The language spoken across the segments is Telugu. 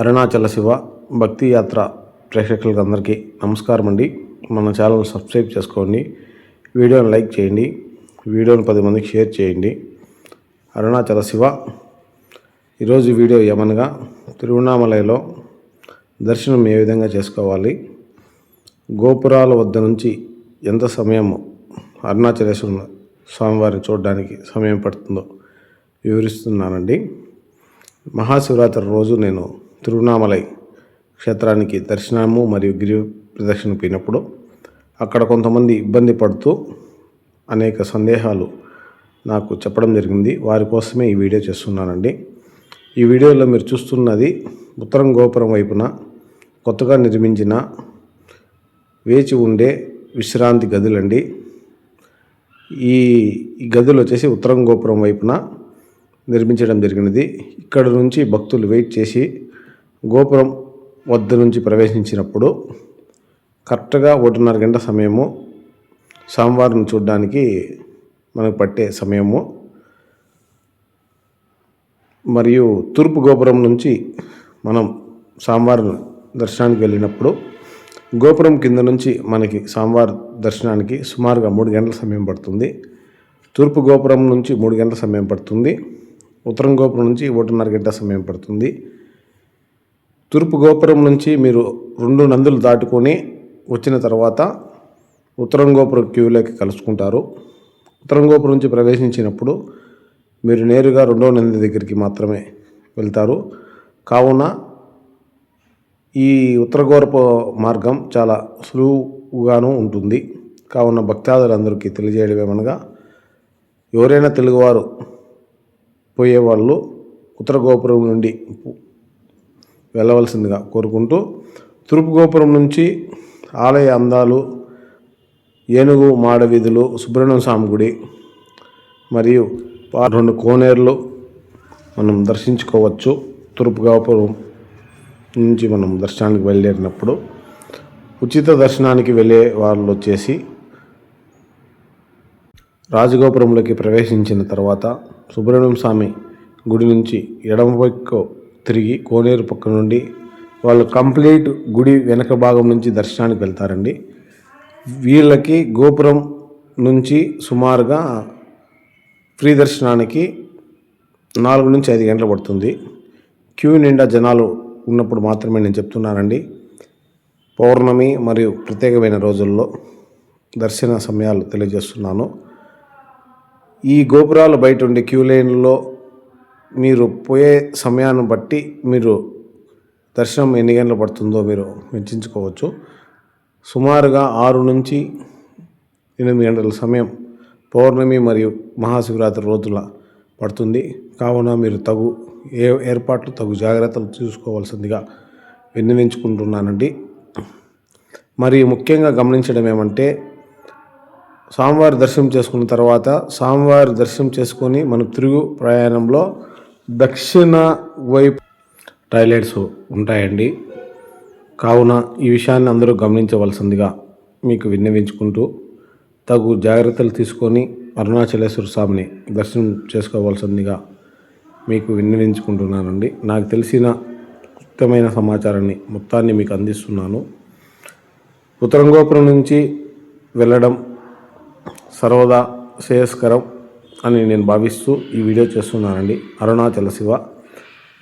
అరుణాచల శివ భక్తి యాత్ర ప్రేక్షకులకు అందరికీ నమస్కారం అండి మన ఛానల్ సబ్స్క్రైబ్ చేసుకోండి. వీడియోని లైక్ చేయండి. వీడియోని పది మందికి షేర్ చేయండి. అరుణాచల శివ. ఈరోజు వీడియో ఏమనగా తిరువణామలయలో దర్శనం ఏ విధంగా చేసుకోవాలి? గోపురాల వద్ద నుంచి ఎంత సమయము అరుణాచలేశ్వర స్వామివారిని చూడడానికి సమయం పడుతుందో వివరిస్తున్నానండి. మహాశివరాత్రి రోజు నేను తిరువణామలై క్షేత్రానికి దర్శనము మరియు గిరి ప్రదక్షిణ పోయినప్పుడు అక్కడ కొంతమంది ఇబ్బంది పడుతూ అనేక సందేహాలు నాకు చెప్పడం జరిగింది. వారి కోసమే ఈ వీడియో చేస్తున్నానండి. ఈ వీడియోలో మీరు చూస్తున్నది ఉత్తరం గోపురం వైపున కొత్తగా నిర్మించిన వేచి ఉండే విశ్రాంతి గదులండి. ఈ ఈ గదులు వచ్చేసి ఉత్తరం గోపురం వైపున నిర్మించడం జరిగినది. ఇక్కడ నుంచి భక్తులు వెయిట్ చేసి గోపురం వద్ద నుంచి ప్రవేశించినప్పుడు కరెక్ట్గా ఒకటిన్నర గంట సమయము స్వామివారిని చూడడానికి మనకు పట్టే సమయము. మరియు తూర్పు గోపురం నుంచి మనం స్వామివారి దర్శనానికి వెళ్ళినప్పుడు గోపురం కింద నుంచి మనకి స్వామివారి దర్శనానికి సుమారుగా మూడు గంటల సమయం పడుతుంది. తూర్పు గోపురం నుంచి మూడు గంటల సమయం పడుతుంది. ఉత్తరం గోపురం నుంచి ఒకటిన్నర గంట సమయం పడుతుంది. తూర్పు గోపురం నుంచి మీరు రెండు నందులు దాటుకొని వచ్చిన తర్వాత ఉత్తరం గోపురం క్యూలోకి కలుసుకుంటారు. ఉత్తరం గోపురం నుంచి ప్రవేశించినప్పుడు మీరు నేరుగా రెండవ నంది దగ్గరికి మాత్రమే వెళ్తారు. కావున ఈ ఉత్తర గోరప మార్గం చాలా సులువుగాను ఉంటుంది. కావున భక్తాదులందరికీ తెలియజేయడం ఏమనగా ఎవరైనా తెలుగువారు పోయేవాళ్ళు ఉత్తర గోపురం నుండి వెళ్ళవలసిందిగా కోరుకుంటూ తూర్పు గోపురం నుంచి ఆలయ అందాలు ఏనుగు మాడ వీధులు సుబ్రహ్మణ్య స్వామి గుడి మరియు రెండు కోనేరులు మనం దర్శించుకోవచ్చు. తూర్పు గోపురం నుంచి మనం దర్శనానికి బయలుదేరినప్పుడు ఉచిత దర్శనానికి వెళ్ళే వాళ్ళు వచ్చేసి రాజగోపురంలోకి ప్రవేశించిన తర్వాత సుబ్రహ్మణ్యం స్వామి గుడి నుంచి ఎడమ వైపు తిరిగి కోనేరు పక్క నుండి వాళ్ళు కంప్లీట్ గుడి వెనక భాగం నుంచి దర్శనానికి వెళ్తారండి. వీళ్ళకి గోపురం నుంచి సుమారుగా ఫ్రీ దర్శనానికి నాలుగు నుంచి ఐదు గంటలు పడుతుంది. క్యూ నిండా జనాలు ఉన్నప్పుడు మాత్రమే నేను చెప్తున్నానండి. పౌర్ణమి మరియు ప్రత్యేకమైన రోజుల్లో దర్శన సమయాలు తెలియజేస్తున్నాను. ఈ గోపురాలు బయట ఉండే క్యూ లైన్లో మీరు పోయే సమయాన్ని బట్టి మీరు దర్శనం ఎన్ని గంటలు పడుతుందో మీరు వెచ్చించుకోవచ్చు. సుమారుగా ఆరు నుంచి ఎనిమిది గంటల సమయం పౌర్ణమి మరియు మహాశివరాత్రి రోజుల పడుతుంది. కావున మీరు తగు ఏ ఏర్పాట్లు తగు జాగ్రత్తలు చూసుకోవాల్సిందిగా విన్నవించుకుంటున్నానండి. మరియు ముఖ్యంగా గమనించడం ఏమంటే స్వామివారి దర్శనం చేసుకున్న తర్వాత స్వామివారి దర్శనం చేసుకొని మనం తిరుగు ప్రయాణంలో దక్షిణ వైపు టాయిలెట్స్ ఉంటాయండి. కావున ఈ విషయాన్ని అందరూ గమనించవలసిందిగా మీకు విన్నవించుకుంటూ తగు జాగ్రత్తలు తీసుకొని అరుణాచలేశ్వర స్వామిని దర్శనం చేసుకోవాల్సిందిగా మీకు విన్నవించుకుంటున్నానండి. నాకు తెలిసిన ముఖ్యమైన సమాచారాన్ని మొత్తాన్ని మీకు అందిస్తున్నాను. ఉత్తరం గోపురం నుంచి వెళ్ళడం సర్వదా శ్రేయస్కరం. అని నేను భావిస్తూ ఈ వీడియో చేస్తున్నానండి. అరుణాచల శివ.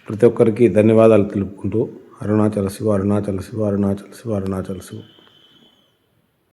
ప్రతి ఒక్కరికి ధన్యవాదాలు తెలుపుకుంటూ అరుణాచల శివ అరుణాచల శివ అరుణాచల శివ అరుణాచల శివ.